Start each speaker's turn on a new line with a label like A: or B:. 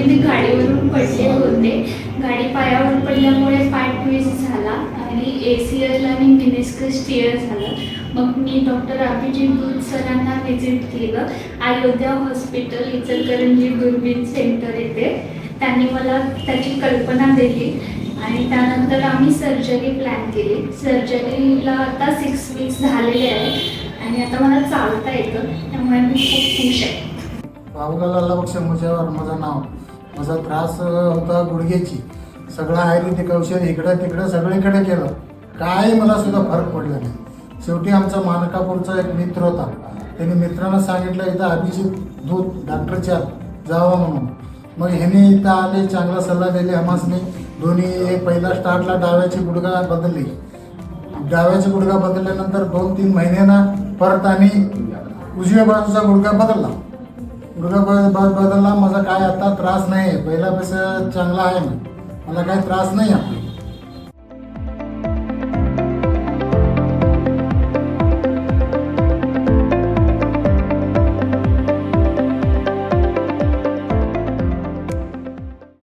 A: महिन्यापूर्वी मी गाडीवरून पडले होते. गाडी पायावर पडल्यामुळे पाय ट्विस्ट झाला आणि ए सी एल आणि मिनिस्कस टिअर झालं. मग मी डॉक्टर अभिजित दूध सरांना व्हिजिट केलं. अयोध्या हॉस्पिटल इचलकरंजी दुर्बीण सेंटर येथे. त्यांनी मला त्याची कल्पना दिली आणि त्यानंतर आम्ही सर्जरी प्लॅन केली. सर्जरीला आता सिक्स वीक्स झालेले आहेत आणि आता मला चालता येतं. त्यामुळे मी खूप खुश आहे.
B: बाबूलाल बघ शंभूच्यावर माझं नाव. माझा त्रास होता गुडघ्याची सगळं आयुर्वेदिक औषध इकडं तिकडं सगळीकडे केलं. काय मला सुद्धा फरक पडला नाही. शेवटी आमचा मानकापूरचा एक मित्र होता. त्यांनी मित्रांना सांगितलं इथं अभिजित दूध डॉक्टरच्या जावा म्हणून. मग ह्याने इथं आले चांगला सल्ला दिले हमासने दोन्ही हे पहिला स्टार्टला डाव्याची गुडघा बदलली. डाव्याचा गुडघा बदलल्यानंतर दोन तीन महिन्यानं परत आणि उजव्या बाजूचा गुडघा बदलला. गुडघा बदलला माझा काय आता त्रास नाही आहे पहिल्यापेक्षा चांगला आहे मला काही त्रास नाही आहे